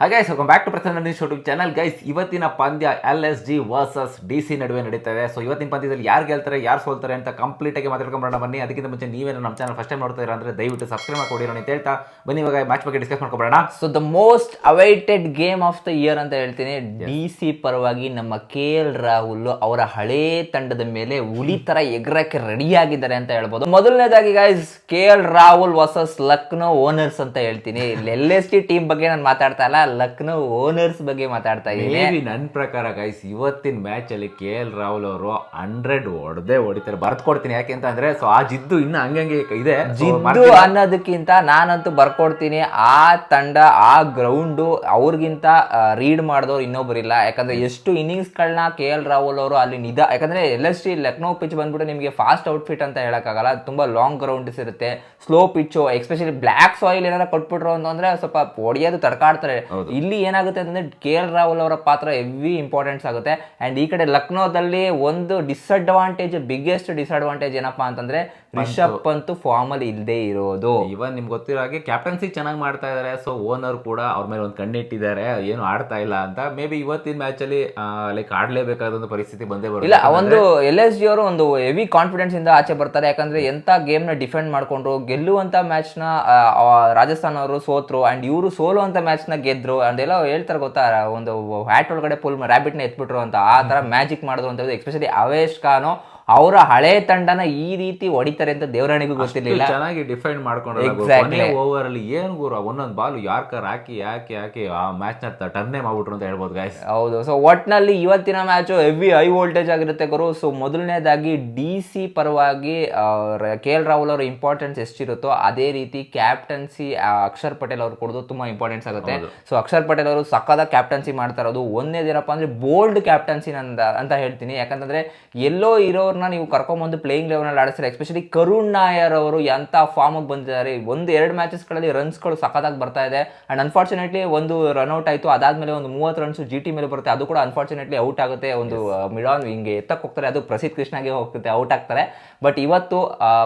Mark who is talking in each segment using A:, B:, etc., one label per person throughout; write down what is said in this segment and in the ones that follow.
A: ಹಾಗೆ come back to Prasanna news YouTube channel guys ಇವತ್ತಿನ ಪಂದ್ಯ L S G versus D C ನಡುವೆ ನಡೀತದೆ. ಸೊ ಇವತ್ತಿನ ಪಂದ್ಯದಲ್ಲಿ ಯಾರು ಗೆಲ್ತಾರೆ ಯಾರು ಸೋಲ್ತಾರೆ ಅಂತ ಕಂಪ್ಲೀಟ್ ಆಗಿ ಮಾತಾಡ್ಕೊಂಡ್ಬರೋಣ ಬನ್ನಿ ಅದಕ್ಕಿಂತ ಮುಂಚೆ ನೀವೇನು ನಮ್ಮ ಚಾನಲ್ ಫಸ್ಟ್ ಟೈಮ್ ನೋಡ್ತಾ ಇರೋ ಅಂದ್ರೆ ದಯವಿಟ್ಟು ಸಬ್ಸ್ಕ್ರೈಬ್ ಮಾಡ್ಕೊಡಿರೋ ಅಂತ ಹೇಳ್ತಾ ಬನ್ನಿ ಇವಾಗ ಮ್ಯಾಚ್ ಬಗ್ಗೆ discuss ಮಾಡ್ಕೊಬೋಣ
B: so the most awaited game of the year ಅಂತ ಹೇಳ್ತೀನಿ. ಡಿ ಸಿ ಪರವಾಗಿ ನಮ್ಮ ಕೆ ಎಲ್ ರಾಹುಲ್ ಅವರ ಹಳೇ ತಂಡದ ಮೇಲೆ ಹುಲಿ ತರ ಎಗರಕ್ಕೆ ರೆಡಿ ಆಗಿದ್ದಾರೆ ಅಂತ ಹೇಳ್ಬೋದು. ಮೊದಲನೇದಾಗಿ guys K L Rahul versus Lucknow owners ಅಂತ ಹೇಳ್ತೀನಿ. ಎಲ್ ಎಸ್ ಟಿ ಟೀಮ್ ಬಗ್ಗೆ ನಾನು ಮಾತಾಡ್ತಾ ಇಲ್ಲ. ಲಕ್ನೋ ಓನರ್ಸ್ ಬಗ್ಗೆ ಮಾತಾಡ್ತಾ ಇದ್ದೀನಿ.
A: ನನ್ನ ಪ್ರಕಾರ ಗೈಸ್ ಇವತ್ತಿನ ಮ್ಯಾಚ್ ಅಲ್ಲಿ ಕೆ ಎಲ್ ರಾಹುಲ್ ಅವರು ಹಂಡ್ರೆಡ್ ಹೊಡೆದೇ ಹೊಡಿತಾರೆ. ಬರ್ತ್ ಕೊಡ್ತೀನಿ ಯಾಕೆ ಅಂತ ಅಂದ್ರೆ ಸೊ ಆ ಜಿದ್ದು ಇನ್ನು ಹಂಗಂಗೆ ಇದೆ.
B: ಜಿದ್ದು ಅನ್ನೋದಕ್ಕಿಂತ ನಾನಂತೂ ಬರ್ಕೊಡ್ತೀನಿ. ಆ ತಂಡ ಆ ಗ್ರೌಂಡು ಅವ್ರಿಗಿಂತ ರೀಡ್ ಮಾಡಿದವ್ರು ಇನ್ನೊಬ್ಬರಿಲ್ಲ ಯಾಕಂದ್ರೆ ಎಷ್ಟು ಇನ್ನಿಂಗ್ಸ್ಗಳನ್ನ ಕೆ ಎಲ್ ರಾಹುಲ್ ಅವರು ಅಲ್ಲಿ ನಿಧ ಯಾಕಂದ್ರೆ L S T Lucknow pitch ಬಂದ್ಬಿಟ್ಟು ನಿಮಗೆ ಫಾಸ್ಟ್ ಔಟ್ಫಿಟ್ ಅಂತ ಹೇಳಕ್ಕಾಗಲ್ಲ. ತುಂಬಾ ಲಾಂಗ್ ಗ್ರೌಂಡ್ಸ್ ಇರುತ್ತೆ. Slow pitch especially black soil ಏನಾರ ಕೊಟ್ಬಿಟ್ರು ಅಂತಂದ್ರೆ ಸ್ವಲ್ಪ ಹೊಡೆಯೋದು ತಡ್ಕಾಡ್ತಾರೆ. ಇಲ್ಲಿ ಏನಾಗುತ್ತೆ ಅಂತಂದ್ರೆ ಕೆ ಎಲ್ ರಾಹುಲ್ ಅವರ ಪಾತ್ರ ಹೆವಿ ಇಂಪಾರ್ಟೆನ್ಸ್ ಆಗುತ್ತೆ. ಅಂಡ್ ಈ ಕಡೆ ಲಕ್ನೋದಲ್ಲಿ ಒಂದು ಡಿಸ್ಅಡ್ವಾಂಟೇಜ್ ಬಿಗ್ಗೆಸ್ಟ್ ಡಿಸ್ಅಡ್ವಾಂಟೇಜ್ ಏನಪ್ಪಾ ಅಂತಂದ್ರೆ ರಿಷಬ್ ಅಂತೂ ಫಾರ್ಮ್ ಅಲ್ಲಿ ಇಲ್ಲದೆ ಇರೋದು.
A: ಇವನ್ ನಿಮ್ಗೆ ಗೊತ್ತಿರೋ ಹಾಗೆ ಕ್ಯಾಪ್ಟನ್ಸಿ ಚೆನ್ನಾಗಿ ಮಾಡ್ತಾ ಇದ್ದಾರೆ ಸೊ ಓನರ್ ಕೂಡ ಅವ್ರ ಮೇಲೆ ಒಂದು ಕಣ್ಣಿಟ್ಟಿದ್ದಾರೆ ಏನು ಆಡ್ತಾ ಇಲ್ಲ ಅಂತ. ಮೇ ಬಿ ಇವತ್ತಿನ ಮ್ಯಾಚ್ ಅಲ್ಲಿ ಲೈಕ್ ಆಡ್ಲೇಬೇಕಾದ ಒಂದು ಪರಿಸ್ಥಿತಿ ಬಂದೇ
B: ಇಲ್ಲ ಒಂದು ಎಲ್ ಎಸ್ ಜಿ ಅವರು ಒಂದು ಹೆವಿ ಕಾನ್ಫಿಡೆನ್ಸ್ ಇಂದ ಆಚೆ ಬರ್ತಾರೆ. ಯಾಕಂದ್ರೆ ಎಂತ ಗೇಮ್ನ ಡಿಫೆಂಡ್ ಮಾಡ್ಕೊಂಡ್ರು ಗೆಲ್ಲುವಂತ ಮ್ಯಾಚ್ನ ರಾಜಸ್ಥಾನ್ ಅವರು ಸೋತ್ರು. ಅಂಡ್ ಇವರು ಸೋಲುವಂತ ಮ್ಯಾಚ್ನ ಗೆದ್ರು. ಅದೆಲ್ಲ ಹೇಳ್ತಾರೆ ಗೊತ್ತಾ? ಒಂದು ಹ್ಯಾಟ್ ಒಳಗಡೆ ಫುಲ್ ರ್ಯಾಬಿಟ್ನ ಎತ್ಬಿಟ್ರು ಅಂತ. ಆ ಥರ ಮ್ಯಾಜಿಕ್ ಮಾಡಿದ್ರು ಅಂತ ಎಸ್ಪೆಷಲಿ ಅವೇಶ್ ಖಾನು ಅವರ ಹಳೆ ತಂಡನ ಈ ರೀತಿ ಹೊಡಿತಾರೆ ಅಂತ ದೇವರಾಣಿಗೂ ಗೊತ್ತಿರಲಿಲ್ಲ.
A: ಚೆನ್ನಾಗಿ ಡಿಫೈನ್ ಮಾಡ್ಕೊಂಡು ಓವರ್ ಅಲ್ಲಿ ಏನು ಗುರು? ಒಂದೊಂದು ಬಾಲ್ ಯಾರ್ಕರ್ ಹಾಕಿ ಯಾಕೆ ಯಾಕೆ ಆ ಮ್ಯಾಚ್ನ ಟರ್ನೇ ಮಾಡ್ಬಿಟ್ರು ಅಂತ ಹೇಳ್ಬೋದು ಗೈಸ್
B: ಹೌದು. ಸೊ ಒಟ್ನಲ್ಲಿ ಇವತ್ತಿನ ಮ್ಯಾಚು ಹೆವಿ ಹೈ ವೋಲ್ಟೇಜ್ ಆಗಿರುತ್ತೆ ಗುರು. ಸೊ ಮೊದಲನೇದಾಗಿ ಡಿ ಸಿ ಪರವಾಗಿ ಕೆ ಎಲ್ ರಾಹುಲ್ ಅವರ ಇಂಪಾರ್ಟೆನ್ಸ್ ಎಷ್ಟಿರುತ್ತೋ ಅದೇ ರೀತಿ ಕ್ಯಾಪ್ಟನ್ಸಿ ಅಕ್ಷರ್ ಪಟೇಲ್ ಅವ್ರು ಕೊಡೋದು ತುಂಬಾ ಇಂಪಾರ್ಟೆನ್ಸ್ ಆಗುತ್ತೆ. ಸೊ ಅಕ್ಷರ್ ಪಟೇಲ್ ಅವರು ಸಕ್ಕದ ಕ್ಯಾಪ್ಟನ್ಸಿ ಮಾಡ್ತಾ ಇರೋದು. ಒಂದೇದೇನಪ್ಪ ಅಂದ್ರೆ ಬೋಲ್ಡ್ ಕ್ಯಾಪ್ಟನ್ಸಿ ಅಂತ ಅಂತ ಹೇಳ್ತೀನಿ. ಯಾಕಂತಂದ್ರೆ ಎಲ್ಲೋ ಇರೋರ್ನ ನೀವು ಕರ್ಕೊಂಬಂದು ಪ್ಲೇಯಿಂಗ್ ಲೆವೆನಲ್ಲಿ ಆಡಿಸ್ತಾರೆ? ಎಸ್ಪೆಷಲಿ ಕರುಣ್ ನಾಯರ್ ಅವರು ಎಂಥ ಫಾರ್ಮ್ ಬಂದಿದ್ದಾರೆ. ಒಂದು ಎರಡು ಮ್ಯಾಚಸ್ಗಳಲ್ಲಿ ರನ್ಸ್ಗಳು ಸಖತ್ತಾಗಿ ಬರ್ತಾ ಇದೆ. ಅಂಡ್ ಅನ್ಫಾರ್ಚುನೇಟ್ಲಿ ಒಂದು ರನ್ಔಟ್ ಆಯಿತು. ಅದಾದಮೇಲೆ ಒಂದು ಮೂವತ್ತು ರನ್ಸ್ ಜಿ ಟಿ ಮೇಲೆ ಬರುತ್ತೆ. ಅದು ಕೂಡ ಅನ್ಫಾರ್ಚುನೇಟ್ಲಿ ಔಟ್ ಆಗುತ್ತೆ. ಒಂದು ಮಿಡಾನ್ ಹಿಂಗೆ ಎತ್ತಕ್ಕೆ ಹೋಗ್ತಾರೆ. ಅದು ಪ್ರಸಿದ್ಧ ಕೃಷ್ಣಗೆ ಹೋಗುತ್ತೆ ಔಟ್ ಆಗ್ತಾರೆ. ಬಟ್ ಇವತ್ತು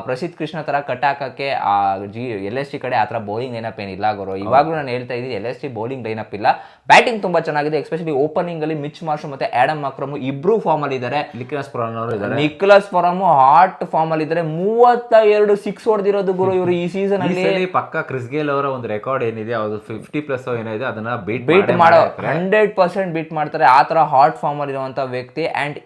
B: ಪ್ರಸಿದ್ಧ ಕೃಷ್ಣ ಥರ ಕಟ್ ಹಾಕೋಕ್ಕೆ ಆ ಜಿ ಎಲ್ ಎಸ್ ಟಿ ಕಡೆ ಆ ಥರ ಬೌಲಿಂಗ್ ಲೈನಪ್ ಏನಿಲ್ಲ ಗುರು. ಇವಾಗಲೂ ನಾನು ಹೇಳ್ತಾ ಇದ್ದೀನಿ L S T bowling lineup ಇಲ್ಲ. ಬ್ಯಾಟಿಂಗ್ ತುಂಬಾ ಚೆನ್ನಾಗಿದೆ. ಎಸ್ಪೆಷಲಿ ಓಪನಿಂಗ್ ಅಲ್ಲಿ ಮಿಚ್ ಮಾರ್ಷು ಮತ್ತೆ ಆಡಮ್ ಅಕ್ರಮ್ ಇಬ್ಬರು ಫಾರ್ಮಲ್ಲಿ ಇದ್ದಾರೆ.
A: ಲಿಖಿನಾಸ್ ಪುರಾನ್ ಅವರು ಇದ್ದಾರೆ
B: ನಿಕ್ಲಸ್ ಫಾರಮ್ ಹಾಟ್ ಫಾರ್ಮ್ ಅಲ್ಲಿ ಇದ್ರೆ ಮೂವತ್ತ ಎರಡು ಸಿಕ್ಸ್ ಹೊಡೆದಿರೋದು ಗುರು ಇವರು ಈ ಸೀಸನ್ ಅಲ್ಲಿ.
A: ಪಕ್ಕ ಕ್ರಿಸ್ ಗೇಲ್ ಅವರ ಒಂದು ರೆಕಾರ್ಡ್ ಏನಿದೆ ಅದು ಫಿಫ್ಟಿ ಪ್ಲಸ್ ಏನಿದೆ ಅದನ್ನ ಬೀಟ್
B: ಬೀಟ್ ಮಾಡೋ ಹಂಡ್ರೆಡ್ ಪರ್ಸೆಂಟ್ ಬೀಟ್ ಮಾಡ್ತಾರೆ. ಆ ತರ ಹಾಟ್ ಫಾರ್ಮ್ ಅಲ್ಲಿ ಇರುವಂತ ವ್ಯಕ್ತಿ. ಅಂಡ್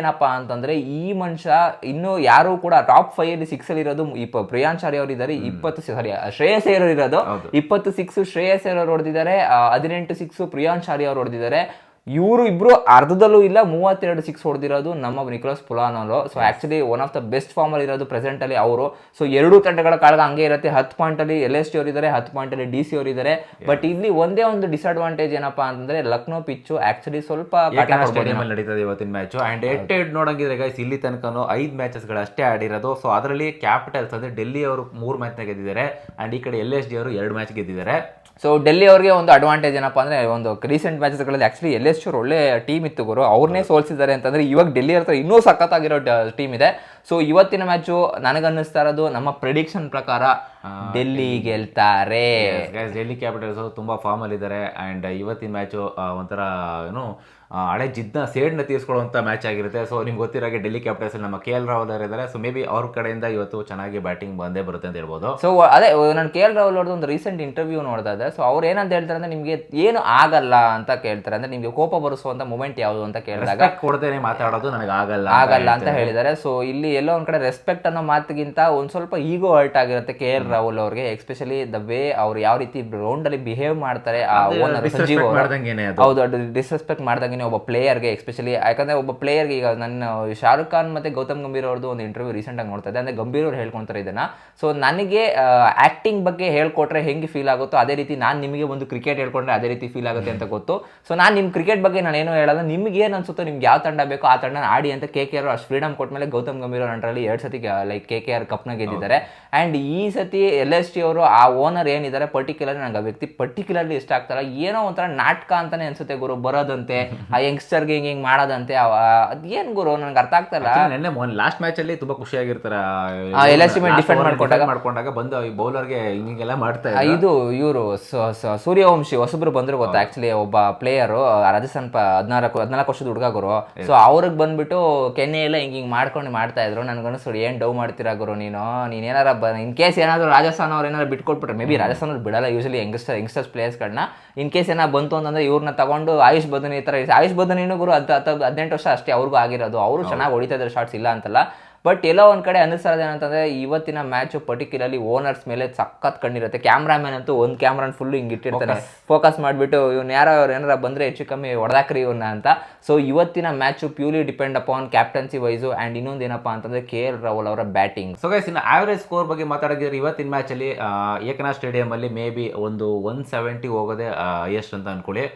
B: ಏನಪ್ಪ ಅಂತಂದ್ರೆ ಈ ಮನುಷ್ಯ ಇನ್ನು ಯಾರು ಕೂಡ ಟಾಪ್ ಫೈವ್ ಅಲ್ಲಿ ಸಿಕ್ಸ್ ಅಲ್ಲಿ ಇರೋದು ಇಪ್ಪ ಪ್ರಿಯಾಂಶ್ ಆರ್ಯ ಅವರು ಇದ್ದಾರೆ. ಇಪ್ಪತ್ತು ಸಾರಿ ಶ್ರೇಯಸ್ ಏರೋರು ಇರೋದು. ಇಪ್ಪತ್ತು ಸಿಕ್ಸ್ ಶ್ರೇಯಸ್ ಏರೋರು ಹೊಡೆದಿದ್ದಾರೆ. ಹದಿನೆಂಟು ಸಿಕ್ಸ್ ಪ್ರಿಯಾಂಶ್ ಆರ್ಯ ಅವರು ಹೊಡೆದಿದ್ದಾರೆ. ಇವರು ಇಬ್ರು ಅರ್ಧದಲ್ಲೂ ಇಲ್ಲ ಮೂವತ್ತೆರಡು ಸಿಕ್ಸ್ ಹೊಡೆದಿರೋದು ನಮ್ಮ Nicholas Pooran so actually one of the best ಫಾರ್ಮಲ್ಲಿ ಇರೋದು ಪ್ರೆಸೆಂಟಲ್ಲಿ ಅವರು. ಸೊ ಎರಡು ತಂಡಗಳ ಕಾಳಗ ಹಂಗೆ ಇರುತ್ತೆ. ಹತ್ತು ಪಾಯಿಂಟಲ್ಲಿ ಎಲ್ ಎಸ್ ಟಿ ಅವರು ಇದ್ದಾರೆ ಹತ್ತು ಪಾಯಿಂಟ್ ಅಲ್ಲಿ ಡಿ ಸಿ ಅವರು ಇದ್ದಾರೆ ಬಟ್ ಇಲ್ಲಿ ಒಂದೇ ಒಂದು ಡಿಸ್ಅಡ್ವಾಂಟೇಜ್ ಏನಪ್ಪಾ ಅಂತಂದ್ರೆ ಲಕ್ನೋ ಪಿಚ್ಚು ಆಕ್ಚುಲಿ ಸ್ವಲ್ಪ
A: ನಡೀತದೆ ಇವತ್ತಿನ ಮ್ಯಾಚು ಆ್ಯಂಡ್ ಎಟ್ ಎಡ್ ನೋಡಂಗಿದ್ರೆ ಗೈಸ್ ಇಲ್ಲಿ ತನಕನು ಐದು ಮ್ಯಾಚಸ್ಗಳು ಅಷ್ಟೇ ಆಡಿರೋದು ಸೊ ಅದರಲ್ಲಿ ಕ್ಯಾಪಿಟಲ್ಸ್ ಅಂದರೆ ಡೆಲ್ಲಿ ಅವರು ಮೂರು ಮ್ಯಾಚ್ ಗೆದ್ದಿದ್ದಾರೆ. ಆ್ಯಂಡ್ ಈ ಕಡೆ ಎಲ್ ಎಸ್ ಡಿ ಅವರು ಎರಡು ಮ್ಯಾಚ್ ಗೆದ್ದಿದ್ದಾರೆ.
B: ಸೊ ಡೆಲ್ಲಿ ಅವರಿಗೆ ಒಂದು ಅಡ್ವಾಂಟೇಜ್ ಏನಪ್ಪಾ ಅಂದ್ರೆ ಒಂದು ರೀಸೆಂಟ್ ಮ್ಯಾಚಸ್ಗಳಲ್ಲಿ ಆ್ಯಕ್ಚುಲಿ ಎಲ್ ಎಸ್ ಒಳ್ಳೆ ಟೀಮ್ ಇತ್ತು ಗುರು ಅವ್ರನ್ನೇ ಸೋಲ್ಸಿದ್ದಾರೆ ಅಂತಂದ್ರೆ ಇವಾಗ ಡೆಲ್ಲಿ ಹತ್ರ ಇನ್ನೂ ಸಖತ್ತಾಗಿರೋ ಟೀಮ್ ಇದೆ. ಸೊ ಇವತ್ತಿನ ಮ್ಯಾಚು ನನಗನ್ನಿಸ್ತಾ ಇರೋದು ನಮ್ಮ ಪ್ರಿಡಿಕ್ಷನ್ ಪ್ರಕಾರ ಡೆಲ್ಲಿ ಗೆಲ್ತಾರೆ.
A: ಡೆಲ್ಲಿ ಕ್ಯಾಪಿಟಲ್ಸ್ ತುಂಬಾ ಫಾರ್ಮ್ ಅಲ್ಲಿ ಇದ್ದಾರೆ ಅಂಡ್ ಇವತ್ತಿನ ಮ್ಯಾಚು ಒಂಥರ ಏನು ಹಳೆ ಜಿದ್ನ ಸೇಡ್ನ ತೀರಿಸ್ಕೊಳ್ಳುವಂಥ ಮ್ಯಾಚ್ ಆಗಿರುತ್ತೆ. ಸೊ ನಿಮ್ಗೆ ಗೊತ್ತಿರೋ ಹಾಗೆ ಡೆಲ್ಲಿ ಕ್ಯಾಪಿಟಲ್ಸ್ ನಮ್ಮ ಕೆ ಎಲ್ ರಾಹುಲ್ ಅವರು ಇದ್ದಾರೆ. ಸೊ ಮೇ ಬಿ ಅವ್ರ ಕಡೆಯಿಂದ ಇವತ್ತು ಚೆನ್ನಾಗಿ ಬ್ಯಾಟಿಂಗ್ ಬಂದೇ ಬರುತ್ತೆ ಅಂತ ಹೇಳ್ಬೋದು.
B: ಸೊ ಅದೇ ನಾನು ಕೆ ಎಲ್ ರಾಹುಲ್ ಅವ್ರದ್ದು ಒಂದು ರೀಸೆಂಟ್ ಇಂಟರ್ವ್ಯೂ ನೋಡ್ತಾ ಇದ್ದೆ. ಸೊ ಅವ್ರು ಏನಂತ ಹೇಳ್ತಾರೆ ಅಂದ್ರೆ ನಿಮಗೆ ಏನು ಆಗಲ್ಲ ಅಂತ ಕೇಳ್ತಾರೆ. ಅಂದ್ರೆ ನಿಮಗೆ ಕೋಪ ಬರಿಸುವಂತ ಮೂಮೆಂಟ್ ಯಾವುದು ಅಂತ ಕೇಳಿದಾಗ
A: ಕೊಡದೇನೆ ಮಾತಾಡೋದು ನನಗೆ ಆಗಲ್ಲ
B: ಆಗಲ್ಲ ಅಂತ ಹೇಳಿದ್ದಾರೆ. ಸೊ ಇಲ್ಲಿ ಎಲ್ಲೋ ಒಂದ್ ಕಡೆ ರೆಸ್ಪೆಕ್ಟ್ ಅನ್ನೋ ಮಾತಿಗಿಂತ ಒಂದು ಸ್ವಲ್ಪ ಈಗೋ ಹರ್ಟ್ ಆಗಿರುತ್ತೆ ಕೆ ಎಲ್ ರಾಹುಲ್ ಅವ್ರಿಗೆ ಎಸ್ಪೆಷಲಿ ದ ವೇ ಅವ್ರು ಯಾವ ರೀತಿ ರೌಂಡ್ ಅಲ್ಲಿ ಬಿಹೇವ್ ಮಾಡ್ತಾರೆ ಆ ಓನರ್ ಸಂಜೀವ್ ಹೌದು ಅದು ಡಿಸ್ರೆಸ್ಪೆಕ್ಟ್ ಮಾಡ್ದಂಗೆ ಒಬ್ಬ ಪ್ಲೇಯರ್ಗೆ ಎಸ್ಪೆಷಲಿ ಯಾಕಂದ್ರೆ ಒಬ್ಬ ಪ್ಲೇಯರ್ಗೆ ಈಗ ನನ್ನ ಶಾರುಖ್ ಖಾನ್ ಮತ್ತೆ ಗೌತಮ್ ಗಂಭೀರ್ ಅವ್ರದ್ದು ಒಂದು ಇಂಟರ್ವ್ಯೂ ರೀಸೆಂಟ್ ಆಗಿ ನೋಡ್ತಾ ಇದೆ ಅಂದ್ರೆ ಗಂಭೀರ್ ಅವ್ರು ಹೇಳ್ಕೊಂತಾರೆ ಇದನ್ನ. ಸೊ ನನಗೆ ಆಕ್ಟಿಂಗ್ ಬಗ್ಗೆ ಹೇಳ್ಕೊಟ್ರೆ ಹೆಂಗೆ ಫೀಲ್ ಆಗುತ್ತೋ ಅದೇ ರೀತಿ ನಾನು ನಿಮಗೆ ಒಂದು ಕ್ರಿಕೆಟ್ ಹೇಳ್ಕೊಂಡ್ರೆ ಅದೇ ರೀತಿ ಫೀಲ್ ಆಗುತ್ತೆ ಅಂತ ಗೊತ್ತು. ಸೊ ನಾನು ನಿಮ್ಮ ಕ್ರಿಕೆಟ್ ಬಗ್ಗೆ ನಾನು ಏನು ಹೇಳಲ್ಲ. ನಿಮ್ಗೆ ಏನು ಅನ್ಸುತ್ತೋ ನಿಮ್ಗೆ ಯಾವ ತಂಡ ಬೇಕೋ ಆ ತಂಡ ಆಡಿ ಅಂತ ಕೆ ಕೆ ಆರ್ ಅಷ್ಟು ಫ್ರೀಡಮ್ ಕೊಟ್ಮೇಲೆ ಗೌತಮ್ ಗಂಭೀರ್ ಅಂಡರಲ್ಲಿ ಎರಡು ಸತಿ ಲೈಕ್ ಕೆ ಕೆ ಆರ್ ಕಪ್ನ ಗೆದ್ದಿದ್ದಾರೆ. ಆ್ಯಂಡ್ ಈ ಸತಿ ಎಲ್ ಎಸ್ ಟಿ ಅವರು ಆ ಓನರ್ ಏನಿದ್ದಾರೆ ಪರ್ಟಿಕ್ಯುಲರ್ ನಂಗೆ ಆ ವ್ಯಕ್ತಿ ಪರ್ಟಿಕ್ಯುಲರ್ಲಿ ಇಷ್ಟ ಆಗ್ತಾರೆ. ಏನೋ ಒಂಥರ ನಾಟಕ ಅಂತಾನೆ ಅನ್ಸುತ್ತೆ ಗುರು ಬರೋದಂತೆ ಆ ಯಂಗ್ಸ್ಟರ್ಗೆ ಹಿಂಗೆ ಹಿಂಗೆ ಮಾಡೋದಂತೆ ಅದೇನು ಗುರು ನನಗೆ ಅರ್ಥ ಆಗ್ತಾಯಿಲ್ಲ
A: ನೆನ್ನೆ ಲಾಸ್ಟ್ ಮ್ಯಾಚ್ ಅಲ್ಲಿ ತುಂಬಾ ಎಲ್
B: ಆ, ಟಿ ಮೇಲೆ ಡಿಫೆಂಡ್ ಮಾಡ್ಕೊಂಡಾಗ-
A: ಮಾಡ್ಕೊಂಡಾಗ ಬಂದು ಈ ಬೌಲರ್ಗೆ ಹಿಂಗೆಲ್ಲ ಮಾಡ್ತಾ
B: ಆ,
A: ಇದ್ರು.
B: ಇದು ಇವರು ಸೂರ್ಯವಂಶಿ ಹೊಸಬ್ರು ಬಂದ್ರು ಗೊತ್ತಾ ಆಕ್ಚುಲಿ ಒಬ್ಬ ಪ್ಲೇಯರು ರಾಜಸ್ಥಾನ್ ಹದಿನಾಲ್ಕು ಹದಿನಾಲ್ಕು ವರ್ಷದ ಹುಡುಗ ಗುರು. ಸೊ ಅವ್ರಿಗೆ ಬಂದ್ಬಿಟ್ಟು ಕೆನ್ನೆ ಎಲ್ಲ ಹಿಂಗೆ ಹಿಂಗ್ ಮಾಡ್ಕೊಂಡು ಮಾಡ್ತಾ ನನ್ಗೆ ಅನಿಸ್ತು ಏನು ಡೌ ಮಾಡ್ತೀರಾ ಗುರು ನೀನು? ನೀನೇನಾರ ಏನಾರ ಇನ್ ಕೇಸ್ ಏನಾದರೂ ರಾಜಸ್ಥಾನ ಅವ್ರು ಏನಾರು ಬಿಟ್ಕೊಟ್ಬಿಟ್ರೆ ಮೇ ಬಿ ರಾಜಸ್ಥಾನ ಅವ್ರು ಬಿಡಲ್ಲ ಯೂಶಲಿ ಯಂಗ್ಸ್ಟರ್ ಯಂಗ್ಸ್ಟರ್ಸ್ ಪ್ಲೇಯರ್ಸ್ಗಳನ್ನ ಇನ್ ಕೇಸ್ ಏನಾರ ಬಂತು ಅಂತಂದ್ರೆ ಇವ್ರನ್ನ ತಗೊಂಡು ಆಯುಷ್ ಬದನಿ ಈ ಥರ ಆಯುಷ್ ಬದನಿನೂ ಗುರು ಹತ್ತು ಹತ್ತು ಹದಿನೆಂಟು ವರ್ಷ ಅಷ್ಟೇ ಅವ್ರಿಗೂ ಆಗಿರೋದು. ಅವರು ಚೆನ್ನಾಗಿ ಹೊಡಿತಾ ಇದ್ದಾರೆ ಶಾರ್ಟ್ಸ್ ಇಲ್ಲ ಅಂತಲ್ಲ. ಬಟ್ ಎಲ್ಲೋ ಒಂದು ಕಡೆ ಅನಿಸ್ತಾರದು ಏನಂತಂದ್ರೆ ಇವತ್ತಿನ ಮ್ಯಾಚ್ ಪರ್ಟಿಕ್ಯುಲರ್ಲಿ ಓನರ್ಸ್ ಮೇಲೆ ಸಖತ್ ಕಣ್ಣಿರುತ್ತೆ. ಕ್ಯಾಮ್ರಾಮನ್ ಅಂತೂ ಒಂದು ಕ್ಯಾಮ್ರಾನ್ ಫುಲ್ ಹಿಂಗೆ ಇಟ್ಟಿರ್ತಾರೆ ಫೋಕಸ್ ಮಾಡಿಬಿಟ್ಟು ಇವ್ನು ಯಾರೋ ಅವ್ರು ಏನಾರ ಬಂದ್ರೆ ಹೆಚ್ಚು ಕಮ್ಮಿ ಹೊಡೆದಾಕ್ರಿ ಇವ್ನ ಅಂತ. ಸೊ ಇವತ್ತಿನ match purely depend upon captaincy wise and ಇನ್ನೊಂದು ಏನಪ್ಪ ಅಂತಂದ್ರೆ ಕೆ ಎಲ್ ರಾಹುಲ್ ಅವರ ಬ್ಯಾಟಿಂಗ್
A: ಸೊ ಗೈಸ್ ಇನ್ನು ಆವರೇಜ್ ಸ್ಕೋರ್ ಬಗ್ಗೆ ಮಾತಾಡಿದ್ರೆ ಇವತ್ತಿನ ಮ್ಯಾಚ್ ಅಲ್ಲಿ ಆ, ಏಕನಾಥ್ ಸ್ಟೇಡಿಯಂ ಅಲ್ಲಿ ಮೇ ಬಿ ಒಂದು ಒನ್ ಸೆವೆಂಟಿ ಹೋಗೋದೇ ಎಷ್ಟು ಅಂತ ಅನ್ಕೊಳ್ಳಿ.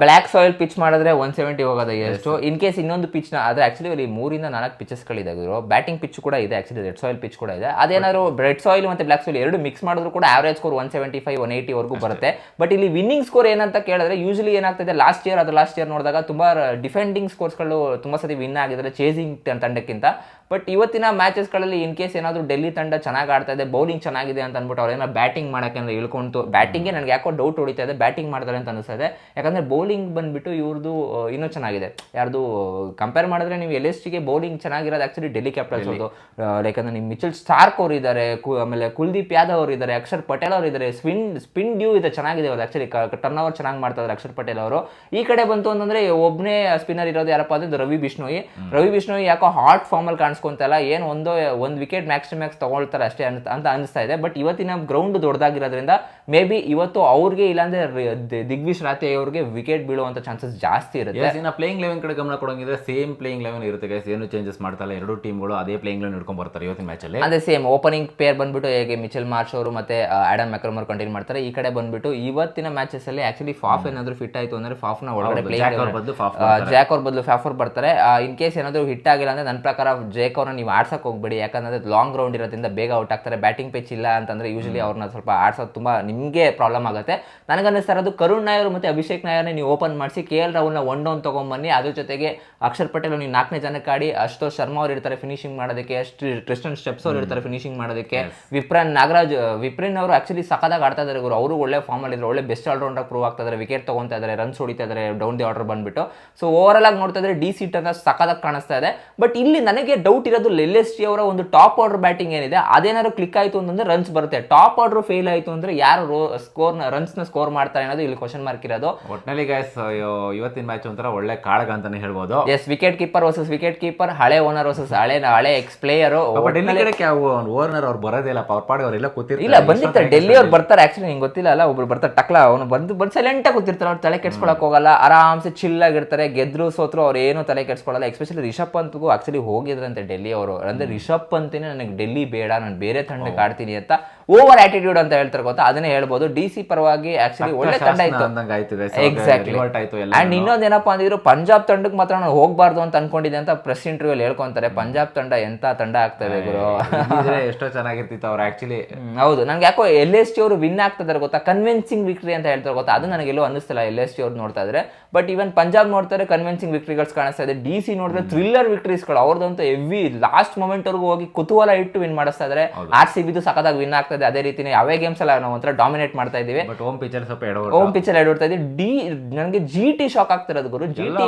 B: ಬ್ಲ್ಯಾಕ್ ಸಾಯಿಲ್ ಪಿಚ್ ಮಾಡಿದ್ರೆ ಒನ್ ಸೆವೆಂಟಿ ಹೋಗೋದೇ ಎಷ್ಟು ಇನ್ ಕೇಸ್ ಇನ್ನೊಂದು ಪಿಚ್ ಆದರೆ ಆ್ಯಕ್ಚುಲಿ ಆಕ್ಚುಲಿ ಅಲ್ಲಿ ಮೂರಿಂದ ನಾಲ್ಕು ಪಿಚಸ್ಗಳಿದೆ ಬ್ಯಾಟಿಂಗ್ ಪಿಚ್ ಕೂಡ ಇದೆ ಆಕ್ಚುಲಿ ರೆಡ್ ಸಾಯಿಲ್ ಪಿಚ್ ಕೂಡ ಇದೆ. ಅದೇನಾದ್ರು ರೆಡ್ ಸಾಯಿಲ್ ಮತ್ತೆ ಬ್ಲ್ಯಾಕ್ ಸಾಯಿಲ್ ಎರಡು ಮಿಕ್ಸ್ ಮಾಡಿದ್ರು ಕೂಡ average score one seventy five one eighty ವರೆಗೂ ಬರುತ್ತೆ. ಬಟ್ ಇಲ್ಲಿ ವಿನ್ನಿಂಗ್ ಸ್ಕೋರ್ ಏನಂತ ಕೇಳಿದ್ರೆ ಯೂಶಲಿ ಏನಾಗ್ತಿದೆ ಲಾಸ್ಟ್ ಇಯರ್ ಅದು ಲಾಸ್ಟ್ ಇಯರ್ ನೋಡಿದಾಗ ತುಂಬಾ ಡಿಫೆಂಡಿಂಗ್ ಸ್ಕೋರ್ಸ್ಗಳು ತುಂಬಾ ಸತಿ ವಿನ್ ಆಗಿದ್ದಾರೆ ಚೇಸಿಂಗ್ ತಂಡಕ್ಕಿಂತ ಬಟ್ ಇವತ್ತಿನ ಮ್ಯಾಚಸ್ಗಳಲ್ಲಿ ಇನ್ ಕೇಸ್ ಏನಾದರೂ ಡೆಲ್ಲಿ ತಂಡ ಚೆನ್ನಾಗಿ ಆಡ್ತಾ ಇದೆ ಬೌಲಿಂಗ್ ಚೆನ್ನಾಗಿದೆ ಅಂತ ಅಂದ್ಬಿಟ್ಟು ಅವ್ರೇನೋ ಬ್ಯಾಟಿಂಗ್ ಮಾಡೋಕೆ ಅಂದ್ರೆ ಇಳ್ಕೊಂತು ಬ್ಯಾಟಿಂಗೇ ನನಗೆ ಯಾಕೋ ಡೌಟ್ ಹೊಡಿತಾ ಇದೆ ಬ್ಯಾಟಿಂಗ್ ಮಾಡ್ತಾರೆ ಅಂತ ಅನಿಸ್ತಾ ಇದೆ. ಯಾಕಂದ್ರೆ ಬೌಲಿಂಗ್ ಬಂದ್ಬಿಟ್ಟು ಇವ್ರದ್ದು ಇನ್ನೂ ಚೆನ್ನಾಗಿದೆ. ಯಾರ್ದು ಕಂಪೇರ್ ಮಾಡಿದ್ರೆ ನೀವು ಎಲ್ ಎಸ್ ಟಿಗೆ ಬೌಲಿಂಗ್ ಚೆನ್ನಾಗಿರೋದು ಆ್ಯಕ್ಚುಲಿ ಡೆಲ್ಲಿ ಕ್ಯಾಪಿಟಲ್ಸ್ ಅವರು ಲೈಕ್ ಅಂದ್ರೆ ನಿಮ್ಮ ಮಿಚಲ್ ಸ್ಟಾರ್ಕ್ ಅವರು ಇದ್ದಾರೆ ಆಮೇಲೆ ಕುಲ್ದೀಪ್ ಯಾದವ್ ಅವರು ಇದ್ದಾರೆ ಅಕ್ಷರ್ ಪಟೇಲ್ ಅವರು ಇದ್ದಾರೆ ಸ್ಪಿನ್ ಸ್ಪಿನ್ ಡ್ಯೂ ಇದೆ ಚೆನ್ನಾಗಿದೆ ಅವ್ರು ಆ್ಯಕ್ಚುಲಿ ಟರ್ನ್ ಓವರ್ ಚೆನ್ನಾಗಿ ಮಾಡ್ತಾ ಇದ್ದಾರೆ ಅಕ್ಷರ್ ಪಟೇಲ್ ಅವರು. ಈ ಕಡೆ ಬಂತು ಅಂತಂದ್ರೆ ಒಬ್ಬನೇ ಸ್ಪಿನ್ನರ್ ಇರೋದು ಯಾರಪ್ಪ ಅಂದ್ರೆ ರವಿ ಬಿಷ್ಣೋಯಿ. ರವಿ ಬಿಷ್ಣೋಯಿ ಯಾಕೋ ಹಾಟ್ ಫಾರ್ಮ್ ಅಲ್ಲಿ ಕಾಣಿಸ್ಕೊಂತಲ್ಲ ಏನು ಒಂದು ಒಂದು ವಿಕೆಟ್ ಮ್ಯಾಕ್ಸ್ ಟು ಮ್ಯಾಕ್ಸ್ ತೊಗೊಳ್ತಾರೆ ಅಷ್ಟೇ ಅಂತ ಅಂತ ಅನಿಸ್ತಾ ಇದೆ. ಬಟ್ ಇವತ್ತಿನ ಗ್ರೌಂಡ್ ದೊಡ್ಡದಾಗಿರೋದ್ರಿಂದ ಮೇ ಬಿ ಇವತ್ತು ಅವ್ರಿಗೆ ಇಲ್ಲಾಂದ್ರೆ ದಿಗ್ವಿಶ್ ರಾತೆ ಅವ್ರಿಗೆ ವಿಕೆಟ್ ಬೀಳುವಂತ ಚಾನ್ಸಸ್ ಜಾಸ್ತಿ ಇರುತ್ತೆ.
A: ಇನ್ನು ಪ್ಲೇಯಿಂಗ್ ಲೆವೆನ್ ಕಡೆ ಗಮನ ಕೊಡೋಂಗಿದ್ರೆ ಸೇಮ್ ಪ್ಲೇಯಿಂಗ್ ಲೆವೆನ್ ಇರುತ್ತೆ ಗೈಸ್ ಏನು ಚೇಂಜಸ್ ಮಾಡ್ತಾ ಇಲ್ಲ. ಎರಡು ಟೀಮ್ಗಳು ಅದೇ ಪ್ಲೇಯಿಂಗ್ ಲೆವೆನ್ ಹಿಡ್ಕೊಂಡು ಬರ್ತಾರೆ ಇವತ್ತಿನ ಮ್ಯಾಚಲ್ಲಿ
B: ಅದೇ ಸೇಮ್ ಓಪನಿಂಗ್ ಪೇರ್ ಬಂದ್ಬಿಟ್ಟು ಹೇಗೆ ಮಿಚಲ್ ಮಾರ್ಚ್ ಅವರು ಮತ್ತೆ ಆಡಮ್ ಮೆಕ್ರಮರ್ ಕಂಟಿನ್ಯೂ ಮಾಡ್ತಾರೆ. ಈ ಕಡೆ ಬಂದ್ಬಿಟ್ಟು ಇವತ್ತಿನ ಮ್ಯಾಚಸ್ ಅಲ್ಲಿ ಆಕ್ಚುಲಿ ಫಾಫ್ ಏನಾದ್ರು ಫಿಟ್ ಆಯ್ತು ಅಂದ್ರೆ ಫಾಫ್ನ ಒಳಗಡೆ
A: ಜಾಕ್ ಅವ್ರ ಬದಲು ಫಾಫ್
B: ಬರ್ತಾರೆ. ಇನ್ ಕೇಸ್ ಏನಾದ್ರು ಹಿಟ್ ಆಗಿಲ್ಲ ಅಂದ್ರೆ ನನ್ನ ಪ್ರಕಾರ ಜೇಕ್ ಅವ್ರನ್ನ ನೀವು ಆಡ್ಸೋಕೆ ಹೋಗ್ಬೇಡಿ. ಯಾಕಂದ್ರೆ ಲಾಂಗ್ ಗ್ರೌಂಡ್ ಇರೋದ್ರಿಂದ ಬೇಗ ಔಟ್ ಆಗ್ತಾರೆ. ಬ್ಯಾಟಿಂಗ್ ಪಿಚ್ ಇಲ್ಲ ಅಂತಂದ್ರೆ ಯೂಶಲಿ ಅವ್ರನ್ನ ಸ್ವಲ್ಪ ಆಡ್ಸೋದು ತುಂಬ ನಿಮಗೆ ಪ್ರಾಬ್ಲಮ್ ಆಗುತ್ತೆ. ಇರೋದು ಕರುಣ್ ನಾಯರ್ ಮತ್ತು ಅಭಿಷೇಕ್ ನಾಯರ್ನೇ ನೀವು ಓಪನ್ ಮಾಡಿಸಿ ಕೆ ಎಲ್ ರಾಹುಲ್ನ ಒನ್ ಡೌನ್ ತಗೊಂಬನ್ನಿ. ಅದ್ರ ಜೊತೆಗೆ ಅಕ್ಷರ್ ಪಟೇಲ್ ನೀವು ನಾಲ್ಕನೇ ಜನಕ್ಕೆ ಆಡಿ ಅಷ್ಟೋ ಶರ್ಮಾ ಅವ್ರು ಇರ್ತಾರೆ ಫಿನಿಶಿಂಗ್ ಮಾಡೋದಕ್ಕೆ ಟ್ರಿಸ್ಟನ್ ಸ್ಟೆಪ್ಸ್ ಅವ್ರು ಇರ್ತಾರೆ ಫಿನಿಶಿಂಗ್ ಮಾಡೋದಕ್ಕೆ. ವಿಪ್ರನ್ ನಾಗರಾಜ್ ವಿಪ್ರನ್ ಅವರು ಆಕ್ಚುಲಿ ಸಖತ್ತಾಗಿ ಆಡ್ತಾ ಇದ್ದಾರೆ ಗುರು. ಅವರು ಒಳ್ಳೆ ಫಾರ್ಮ್ ಅಲ್ಲಿ ಇದ್ದಾರೆ ಒಳ್ಳೆ ಬೆಸ್ಟ್ ಆಲ್ರೌಂಡಾಗಿ ಪ್ರೂವ್ ಆಗ್ತಾ ಇದ್ದಾರೆ ವಿಕೆಟ್ ತೊಗೊತಾ ಇದ್ದಾರೆ ರನ್ಸ್ ಹೊಡಿತಾ ಇದ್ದಾರೆ ಡೌನ್ ದಿ ಆರ್ಡರ್ ಬಂದ್ಬಿಟ್ಟು. ಸೊ ಓವರ್ ಆಗಿ ನೋಡ್ತಾ ಇದ್ರೆ ಡಿ ಸೀಟ್ ಅಂತ ಸಖತ್ತಾಗಿ ಕಾಣಿಸ್ತಾ ಇದೆ. ಬಟ್ ಇಲ್ಲಿ ನನಗೆ ಡೌಟ್ ಇರೋದು ಎಲ್ ಎಸ್ ಟಿ ಅವರ ಒಂದು ಟಾಪ್ ಆರ್ಡರ್ ಬ್ಯಾಟಿಂಗ್ ಏನಿದೆ ಅದೇನಾದ್ರು ಕ್ಲಿಕ್ ಆಯ್ತು ಅಂತಂದ್ರೆ ರನ್ಸ್ ಬರುತ್ತೆ. ಟಾಪ್ ಆರ್ಡರ್ ಫೇಲ್ ಆಯ್ತು ಅಂದ್ರೆ ಯಾರು ಸ್ಕೋರ್ ರನ್ಸ್ನ ಸ್ಕೋರ್ ಮಾಡ್ತಾರೆ ಅನ್ನೋದು ಇಲ್ಲಿ ಕ್ವಶನ್ ಮಾರ್ಕ್ ಇರೋದು.
A: ಒಟ್ನಲ್ಲಿ ಗೈಸ್ ಇವತ್ತಿನ ಮ್ಯಾಚ್ ಒಂಥರ ಒಳ್ಳೆ ಕಾಳಗ ಅಂತಾನೆ ಹೇಳ್ಬೋದು.
B: S wicket keeper versus wicket keeper ಹಳೆ ಓನರ್ ವರ್ಸಸ್ ಹಳೆ ಹಳೆ ಎಕ್ಸ್ ಪ್ಲೇಯರ್
A: ಓನರ್ ಅವ್ರು ಬರೋದಿಲ್ಲ ಅವ್ರ ಪಾಡಿಗೆ ಅವರೆಲ್ಲ ಕೂತಿರ್ತಾರೆ.
B: ಇಲ್ಲ ಬಂದಿರ್ತಾರೆ. ಡೆಲ್ಲಿ ಅವ್ರು ಬರ್ತಾರೆ ಆಕ್ಚುಲಿ ನಿಂಗೆ ಗೊತ್ತಿಲ್ಲ ಅಲ್ಲ ಒಬ್ರು ಬರ್ತಾರೆ ಟಕ್ಲ ಅವನು ಬಂದು ಬಂದು ಸೈಲೆಂಟ್ ಆಗಿ ಕೂತಿರ್ತಾರೆ ಅವ್ರು ತಲೆ ಕೆಡ್ಸ್ಕೊಳಕ್ ಹೋಗಲ್ಲ ಆರಾಮ್ಸೆ ಚಿಲ್ ಆಗಿರ್ತಾರೆ ಗೆದ್ರು ಸೋತ್ರು ಅವ್ರು ಏನು ತಲೆ ಕೆಡ್ಸ್ಕೊಳಲ್ಲ ಎಸ್ಪೆಷಲಿ ರಿಷಬ್ ಪಂತ್ಗೂ ಆಕ್ಚುಲಿ ಹೋಗಿದ್ರಂತೆ ಡೆಲ್ಲಿ ಅವರು ಅಂದ್ರೆ ರಿಷಬ್ ಪಂತಿನೇ ನನಗೆ ಡೆಲ್ಲಿ ಬೇಡ ನಾನು ಬೇರೆ ತಂಡಕ್ಕೆ ಆಡ್ತೀನಿ ಅಂತ ಓವರ್ ಆಟಿಟ್ಯೂಡ್ ಅಂತ ಹೇಳ್ತಾರೆ ಗೊತ್ತಾ? ಅದನ್ನೇ ಹೇಳ್ಬೋದು. ಡಿ ಸಿ ಪರವಾಗಿ ಆಕ್ಚುಲಿ ಒಳ್ಳೆ ತಂಡ ಇತ್ತು. ಎಕ್ಸಾಕ್ಟ್ಲಿ ಅಂಡ್ ಇನ್ನೊಂದು ಏನಪ್ಪಾ ಅಂದಿದ್ರು ಪಂಜಾಬ್ ತಂಡಕ್ಕೆ ಮಾತ್ರ ನಾನು ಹೋಗ್ಬಾರ್ದು ಅಂತ ಅನ್ಕೊಂಡಿದ್ದೆ ಅಂತ ಪ್ರೆಸ್ ಇಂಟರ್ವ್ಯೂ ಹೇಳ್ಕೊಂತಾರೆ. ಪಂಜಾಬ್ ತಂಡ ಎಂತ ತಂಡ ಆಗ್ತದೆ ಗುರು?
A: ಎಷ್ಟೋ ಚೆನ್ನಾಗಿರ್ತಿತ್ತು ಅವ್ರು ಆಕ್ಚುಲಿ
B: ಹೌದು. ನಂಗೆ ಯಾಕೋ ಎಲ್ ಎಸ್ ಟಿ ಅವರು ವಿನ್ ಆಗ್ತಿದ್ದಾರೆ ಗೊತ್ತಾ? ಕನ್ವಿನ್ಸಿಂಗ್ ವಿಕ್ಟ್ರಿ ಅಂತ ಹೇಳ್ತಾರೆ ಗೊತ್ತಾ? ಅದು ನನಗೆ ಎಲ್ಲೋ ಅನ್ನಿಸ್ತಿಲ್ಲ ಎಲ್ ಎಸ್ ಟಿ ಅವ್ರು ನೋಡ್ತಾ ಇದ್ರೆ. ಬಟ್ ಇವನ್ ಪಂಜಾಬ್ ನೋಡ್ತಾರೆ ಕನ್ವಿನ್ಸಿಂಗ್ ವಿಕ್ಟ್ರಿಗಳ್ಸ್ ಕಾಣಿಸ್ತಾ ಇದೆ. ಡಿ ಸಿ ನೋಡಿದ್ರೆ ಥ್ರಿಲ್ಲರ್ ವಿಕ್ಟ್ರೀಸ್ಗಳು ಅವ್ರದಂತೂ ಹೆವಿ ಲಾಸ್ಟ್ ಮೊಮೆಂಟ್ ವರೆಗೂ ಹೋಗಿ ಕುತೂಹಲ ಇಟ್ಟು ವಿನ್ ಮಾಡಿಸ್ತಾ ಇದ್ರೆ. ಆರ್ ಸಿ ಬಿದು ಸಖತ್ತಾಗಿ ವಿನ್ ಆಗ್ತಾ ಇದೆ ಅದೇ ರೀತಿ ಅವೇ ಗೇಮ್ಸ್ ಎಲ್ಲ ನಾವು ಒಂಥರ ಡಾಮಿನೇಟ್ ಮಾಡ್ತಾ ಇದೀವಿ
A: ಬಟ್ ಹೋಮ್ ಪಿಚರ್ ಸ್ವಲ್ಪ
B: ಓಮ್ ಪಿಚರ್ ಎಡ್ಬಿಡ್ತಾ ಇದೆ ಡಿ ನನಗೆ ಜಿ ಟಿ ಶಾಕ್ ಆಗ್ತಿರೋದು ಗುರು. ಜಿ ಟಿ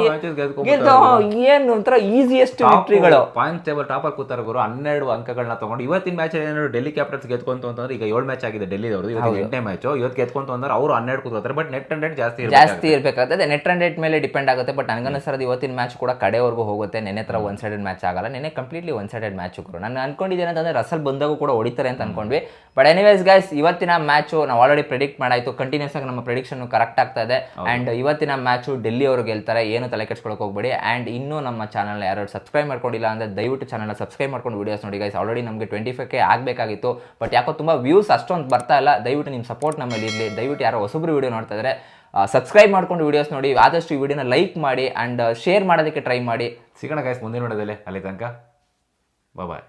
B: ಏನು ಒಂಥರ ಈಸಿಯೆಸ್ಟ್ ವಿಕ್ಟ್ರಿಗಳು
A: ಪಾಯಿಂಟ್ ಟೇಬಲ್ ಟಾಪರ್ ಕೂತಾರ ಗುರು. ಹನ್ನೆರಡು ಅಂಕಗಳನ್ನ ತಗೊಂಡು ಇವತ್ತಿನ ಮ್ಯಾಚ್ ಏನಾದ್ರು ಡೆಲ್ಲಿ ಕ್ಯಾಪಿಟಲ್ಸ್ ಗೆದ್ಕೊಂತ ಅಂತಂದ್ರೆ ಈಗ ಏಳು ಮ್ಯಾಚ್ ಆಗಿದೆ ಡೆಲ್ಲಿ ಅವರು ಇವತ್ತು ಎಂಟನೇ ಮ್ಯಾಚ್ ಇವತ್ತು ಗೆದ್ಕೊಂತ ಅಂದ್ರೆ ಅವರು ಹನ್ನೆರಡು ಕೂತಾರೆ ಬಟ್ ನೆಟ್ ಹಂಡ್ರೆಡ್ ಜಾಸ್ತಿ.
B: ಜಾಸ್ತಿ ಇರಬೇಕಾಗುತ್ತೆ. ನೆಟ್ ಅಂಡ್ ರೇಟ್ ಮೇಲೆ ಡಿಪೆಂಡ್ ಆಗುತ್ತೆ. ಬಟ್ ನನಗನ್ನಿಸೋದು ಇವತ್ತಿನ ಮ್ಯಾಚ್ ಕೂಡ ಕಡೆವರೆಗೂ ಹೋಗುತ್ತೆ. ನೆನೆ ಹತ್ರ ಒನ್ ಸೈಡೆಡ್ ಮ್ಯಾಚ್ ಆಗಲ್ಲ. ನೆನೆ ಕಂಪ್ಲೀಟ್ಲಿ ಒನ್ ಸೈಡೆಡ್ ಮ್ಯಾಚ್ ಗುರು ನಾನು ಅನ್ಕೊಂಡಿದ್ದೇನೆ ಅಂತಂದ್ರೆ ರಸಲ್ ಬಂದಾಗೂ ಕೂಡ ಹೊಡಿತಾರೆ ಅಂತ ಅನ್ಕೊಂಡ್ವಿ. ಬಟ್ ಎನಿವೈಸ್ ಗೈಸ್ ಇವತ್ತಿನ ಮ್ಯಾಚು ನಾವು ಆಲ್ರೆಡಿ ಪ್ರಿಡಿಕ್ಟ್ ಮಾಡಾಯಿತು. ಕಂಟಿನ್ಯೂಸ್ ಆಗಿ ನಮ್ಮ ಪ್ರಿಡಿಕ್ಷನ್ ಕರೆಕ್ಟ್ ಆಗ್ತಾ ಇದೆ. ಅಂಡ್ ಇವತ್ತಿನ ಮ್ಯಾಚು ಡೆಲ್ಲಿ ಅವರು ಗೆಲ್ತಾರೆ. ಏನು ತಲೆ ಕೆಡ್ಸ್ಕೊಳಕ್ಕೆ ಹೋಗ್ಬೇಡಿ. ಆ್ಯಂಡ್ ಇನ್ನೂ ನಮ್ಮ ಚಾನಲ್ ಯಾರು ಸಬ್ಸ್ಕ್ರೈಬ್ ಮಾಡ್ಕೊಂಡಿಲ್ಲ ಅಂದರೆ ದಯವಿಟ್ಟು ಚಾನಲ್ ಸಬ್ಸ್ಕ್ರೈಬ್ ಮಾಡ್ಕೊಂಡು ವಿಡಿಯೋಸ್ ನೋಡಿ ಗೈಸ್ ಆಲ್ರೆಡಿ ನಮಗೆ ಟ್ವೆಂಟಿ ಫೈವ್ ಕೆ ಆಗಬೇಕಾಗಿತ್ತು. ಬಟ್ ಯಾಕೋ ತುಂಬ ವ್ಯೂಸ್ ಅಷ್ಟೊಂದು ಬರ್ತಾ ಇಲ್ಲ. ದಯವಿಟ್ಟು ನಿಮ್ಮ ಸಪೋರ್ಟ್ ನಮ್ಮಲ್ಲಿ ಇರಲಿ. ದಯವಿಟ್ಟು ಯಾರೋ ಹೊಸಬ್ರು ವಿಡಿಯೋ ನೋಡ್ತಾ ಇದ್ದಾರೆ ಸಬ್ಸ್ಕ್ರೈಬ್ ಮಾಡ್ಕೊಂಡು ವಿಡಿಯೋಸ್ ನೋಡಿ, ಆದಷ್ಟು ಈ ವಿಡಿಯೋನ ಲೈಕ್ ಮಾಡಿ ಅಂಡ್ ಶೇರ್ ಮಾಡೋದಕ್ಕೆ ಟ್ರೈ ಮಾಡಿ.
A: ಸಿಗೋಣ ಗೈಸ್ ಮುಂದಿನ ನೋಡೋದಲ್ಲೇ ಅಲ್ಲಿ ತನಕ ಬಾಯ್